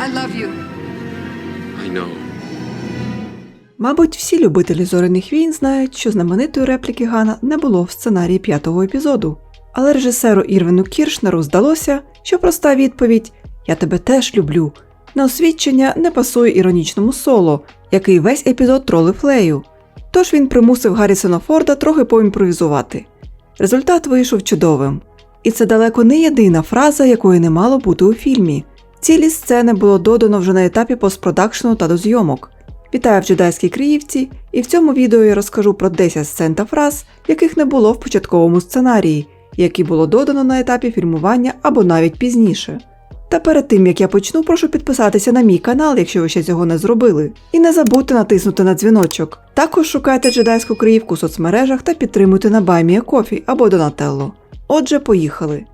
I love you. I know. Мабуть, всі любителі зоряних війн знають, що знаменитої репліки Гана не було в сценарії п'ятого епізоду. Але режисеру Ірвіну Кіршнеру здалося, що проста відповідь Я тебе теж люблю на освідчення не пасує іронічному соло, який весь епізод тролив Лею. Тож він примусив Гаррісона Форда трохи поімпровізувати. Результат вийшов чудовим. І це далеко не єдина фраза, якої не мало бути у фільмі. Цілі сцени було додано вже на етапі постпродакшену та до зйомок. Вітаю в джедайській Криївці, і в цьому відео я розкажу про 10 сцен та фраз, яких не було в початковому сценарії, які було додано на етапі фільмування або навіть пізніше. Та перед тим як я почну, прошу підписатися на мій канал, якщо ви ще цього не зробили. І не забудьте натиснути на дзвіночок. Також шукайте джедайську Криївку в соцмережах та підтримуйте на Баймія Кофі або Донателло. Отже, поїхали.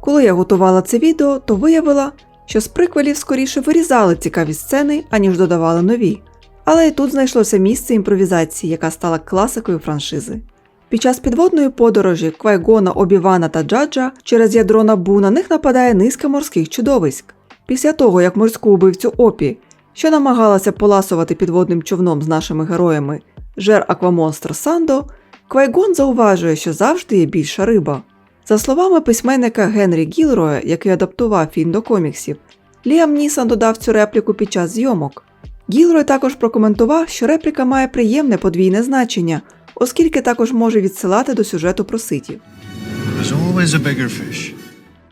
Коли я готувала це відео, то виявила, що з приквелів скоріше вирізали цікаві сцени, аніж додавали нові. Але і тут знайшлося місце імпровізації, яка стала класикою франшизи. Під час підводної подорожі Квайгона, Обівана та Джаджа через ядро Набу на них нападає низка морських чудовиськ. Після того, як морську убивцю Опі, що намагалася поласувати підводним човном з нашими героями, жер Аквамонстр Сандо, Квайгон зауважує, що завжди є більша риба. За словами письменника Генрі Гілроя, який адаптував фільм до коміксів, Ліам Нісан додав цю репліку під час зйомок. Гілрой також прокоментував, що репліка має приємне подвійне значення, оскільки також може відсилати до сюжету про ситів.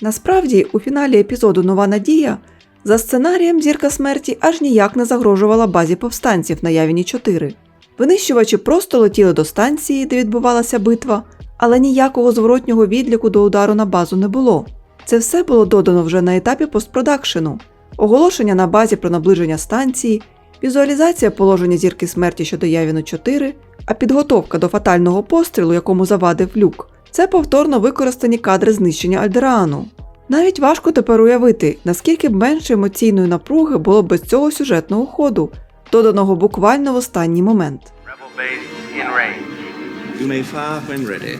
Насправді, у фіналі епізоду Нова Надія за сценарієм зірка смерті аж ніяк не загрожувала базі повстанців на Явіні 4. Винищувачі просто летіли до станції, де відбувалася битва, але ніякого зворотнього відліку до удару на базу не було. Це все було додано вже на етапі постпродакшену, оголошення на базі про наближення станції, візуалізація положення зірки смерті щодо Явіну 4, а підготовка до фатального пострілу, якому завадив люк, це повторно використані кадри знищення Альдераану. Навіть важко тепер уявити, наскільки б менше емоційної напруги було б без цього сюжетного ходу, доданого буквально в останній момент. Rebel base in range. You may fire when ready.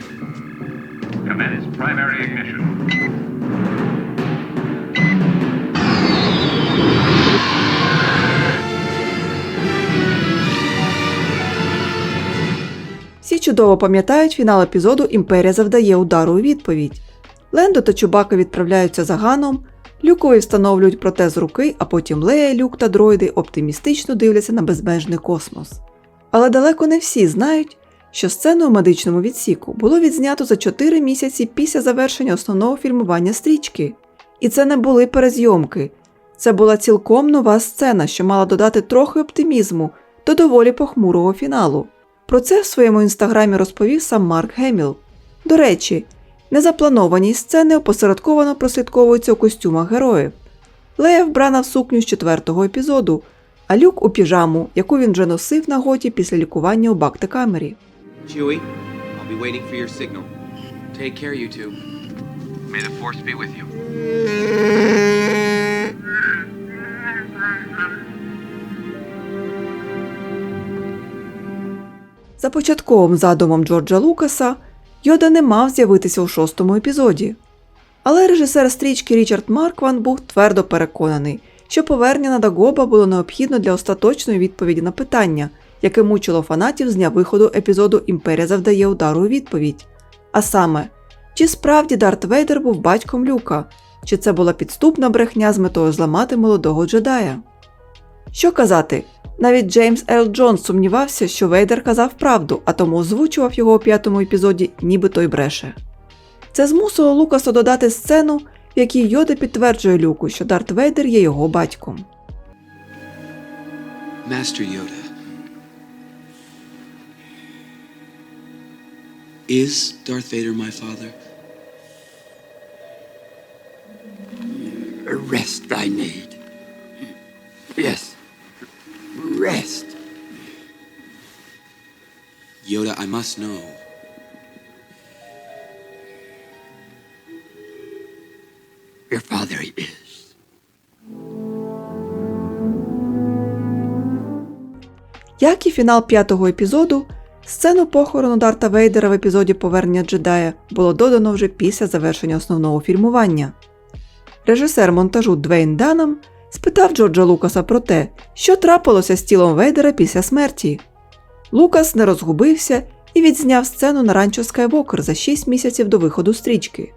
Commence primary ignition. Всі чудово пам'ятають фінал епізоду Імперія завдає удару у відповідь. Лендо та Чубака відправляються за Ганом, Люкові встановлюють протез руки, а потім Лея, Люк та дроїди оптимістично дивляться на безмежний космос. Але далеко не всі знають, що сцену у медичному відсіку було відзнято за 4 місяці після завершення основного фільмування стрічки. І це не були перезйомки. Це була цілком нова сцена, що мала додати трохи оптимізму до доволі похмурого фіналу. Про це в своєму інстаграмі розповів сам Марк Геміл. До речі, незаплановані сцени опосередковано прослідковуються у костюмах героїв. Лея вбрана в сукню з четвертого епізоду, а люк у піжаму, яку він вже носив на готі після лікування у бактикамері. You. За початковим задумом Джорджа Лукаса, Йода не мав з'явитися у шостому епізоді. Але режисер стрічки Річард Маркван був твердо переконаний, що повернення на Дагоба було необхідно для остаточної відповіді на питання, яке мучило фанатів з дня виходу епізоду Імперія завдає удару у відповідь. А саме, чи справді Дарт Вейдер був батьком Люка, чи це була підступна брехня з метою зламати молодого джедая? Що казати, навіть Джеймс Ел Джонс сумнівався, що Вейдер казав правду, а тому озвучував його у п'ятому епізоді, ніби той бреше. Це змусило Лукаса додати сцену, в якій Йода підтверджує Люку, що Дарт Вейдер є його батьком. Master Yoda. Is Darth Vader my father? Rest thy maid. Must know. Your father is. Як і фінал п'ятого епізоду, сцену похорону Дарта Вейдера в епізоді Повернення джедая було додано вже після завершення основного фільмування. Режисер монтажу Двейн Данам спитав Джорджа Лукаса про те, що трапилося з тілом Вейдера після смерті. Лукас не розгубився і відзняв сцену на ранчо Скайвокер за 6 місяців до виходу стрічки.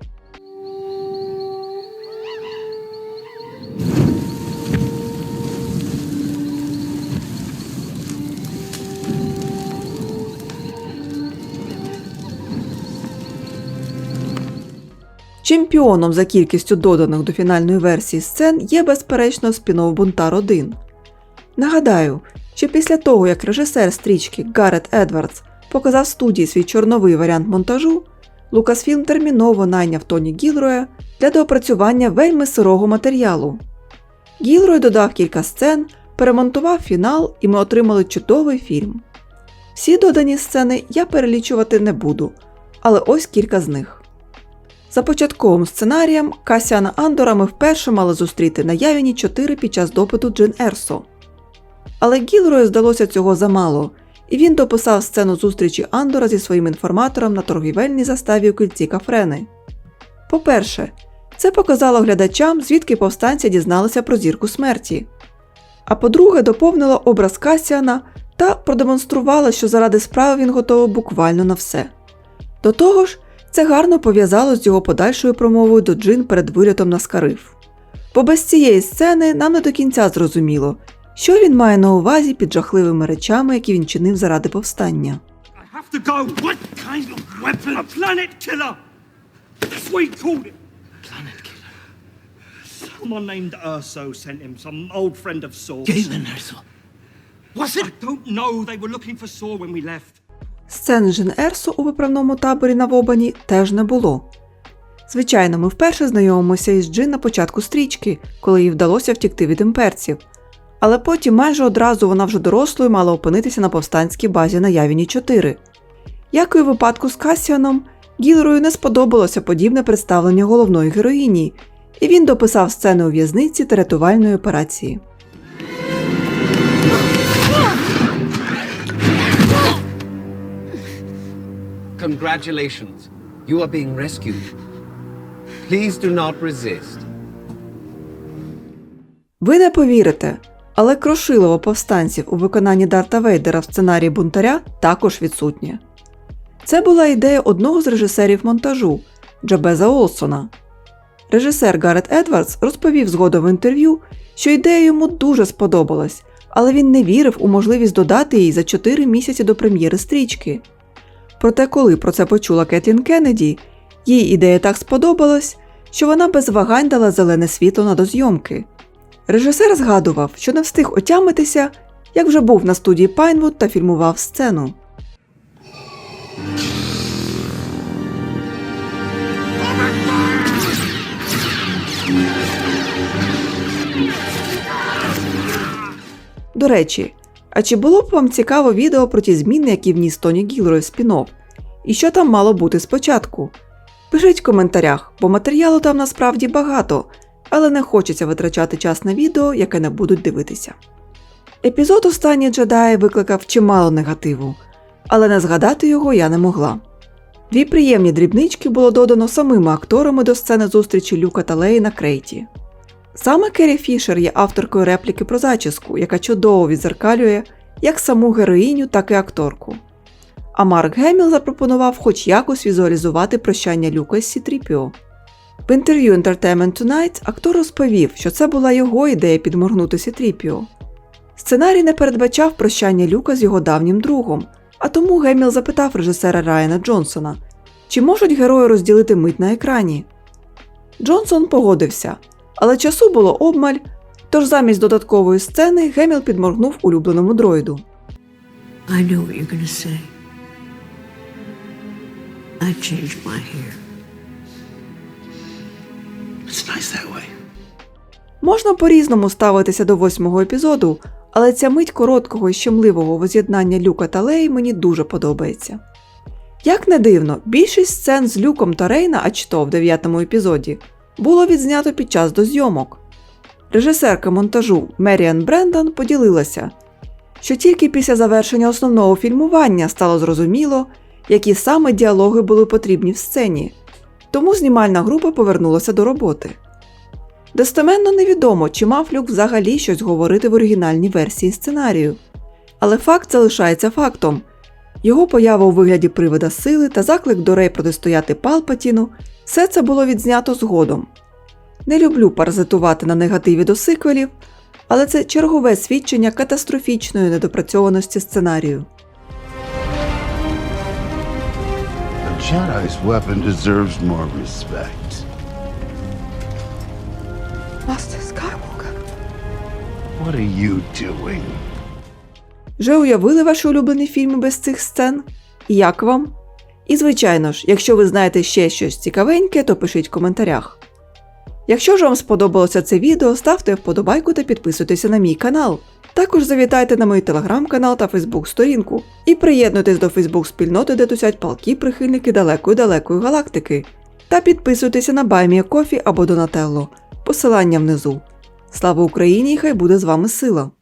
Чемпіоном за кількістю доданих до фінальної версії сцен є безперечно спін-офф Бунтар 1. Нагадаю, що після того, як режисер стрічки Гаррет Едвардс показав студії свій чорновий варіант монтажу, Лукасфільм терміново найняв Тоні Гілроя для доопрацювання вельми сирого матеріалу. Гілрой додав кілька сцен, перемонтував фінал, і ми отримали чудовий фільм. Всі додані сцени я перелічувати не буду, але ось кілька з них. За початковим сценарієм Касіана Андора ми вперше мали зустріти на Явіні 4 під час допиту Джин Ерсо. Але Гілрою здалося цього замало, і він дописав сцену зустрічі Андора зі своїм інформатором на торгівельній заставі у кільці Кафрени. По-перше, це показало глядачам, звідки повстанці дізналися про зірку смерті. А по-друге, доповнило образ Касіана та продемонструвало, що заради справи він готовий буквально на все. До того ж, це гарно пов'язало з його подальшою промовою до Джин перед вилітом на Скариф. Бо без цієї сцени нам не до кінця зрозуміло, що він має на увазі під жахливими речами, які він чинив заради повстання. I have to go. What kind of weapon? A planet killer. That's what he called it. Planet killer. Someone named Urso sent him, some old friend of Saw's. Galen Erso. Was it? I don't know. They were looking for Saw when we left. Сцен Жін Ерсу у виправному таборі на Вобані теж не було. Звичайно, ми вперше знайомимося із Джин на початку стрічки, коли їй вдалося втікти від імперців. Але потім майже одразу вона вже дорослою мала опинитися на повстанській базі на Явіні 4. Як і у випадку з Касіаном, Гілрою не сподобалося подібне представлення головної героїні, і він дописав сцени у в'язниці та рятувальної операції. Congratulations. You are being rescued. Please do not resist. Ви не повірите, але крошилово повстанців у виконанні Дарта Вейдера в сценарії бунтаря також відсутнє. Це була ідея одного з режисерів монтажу Джабеза Олсона. Режисер Гаррет Едвардс розповів згодом в інтерв'ю, що ідея йому дуже сподобалась, але він не вірив у можливість додати її за 4 місяці до прем'єри стрічки. Проте, коли про це почула Кетлін Кеннеді, їй ідея так сподобалась, що вона без вагань дала зелене світло на дозйомки. Режисер згадував, що не встиг отямитися, як вже був на студії Пайнвуд та фільмував сцену. До речі, а чи було б вам цікаво відео про ті зміни, які вніс Тоні Гілрой в спін-офф? І що там мало бути спочатку? Пишіть в коментарях, бо матеріалу там насправді багато, але не хочеться витрачати час на відео, яке не будуть дивитися. Епізод Останні джедаї викликав чимало негативу, але не згадати його я не могла. Дві приємні дрібнички було додано самими акторами до сцени зустрічі Люка та Леї на крейті. Саме Керрі Фішер є авторкою репліки про зачіску, яка чудово відзеркалює як саму героїню, так і акторку. А Марк Геміл запропонував хоч якось візуалізувати прощання Люка з Сітріпіо. В інтерв'ю Entertainment Tonight актор розповів, що це була його ідея підморгнути Сітріпіо. Сценарій не передбачав прощання Люка з його давнім другом, а тому Геміл запитав режисера Райана Джонсона, чи можуть герої розділити мить на екрані. Джонсон погодився, але часу було обмаль, тож замість додаткової сцени Геміл підморгнув улюбленому дроїду. I know what you're gonna say. I changed my hair. Можна по-різному ставитися до восьмого епізоду, але ця мить короткого і щемливого воз'єднання Люка та Леї мені дуже подобається. Як не дивно, більшість сцен з Люком та Рейна, а чи то в дев'ятому епізоді, було відзнято під час дозйомок. Режисерка монтажу Меріан Брендан поділилася, що тільки після завершення основного фільмування стало зрозуміло, які саме діалоги були потрібні в сцені, тому знімальна група повернулася до роботи. Достеменно невідомо, чи мав Люк взагалі щось говорити в оригінальній версії сценарію. Але факт залишається фактом. Його поява у вигляді привида сили та заклик до Рей протистояти Палпатіну все це було відзнято згодом. Не люблю паразитувати на негативі до сиквелів, але це чергове свідчення катастрофічної недопрацьованості сценарію. Jedi's weapon deserves more respect. Master Skywalker. What are you doing? Вже уявили ваші улюблені фільми без цих сцен? Як вам? І звичайно ж, якщо ви знаєте ще щось цікавеньке, то пишіть в коментарях. Якщо ж вам сподобалося це відео, ставте вподобайку та підписуйтеся на мій канал. Також завітайте на мій телеграм-канал та фейсбук-сторінку і приєднуйтесь до фейсбук-спільноти, де тусять палки прихильники далекої-далекої галактики. Та підписуйтеся на Баймія Кофі або Донателло. Посилання внизу. Слава Україні і хай буде з вами сила!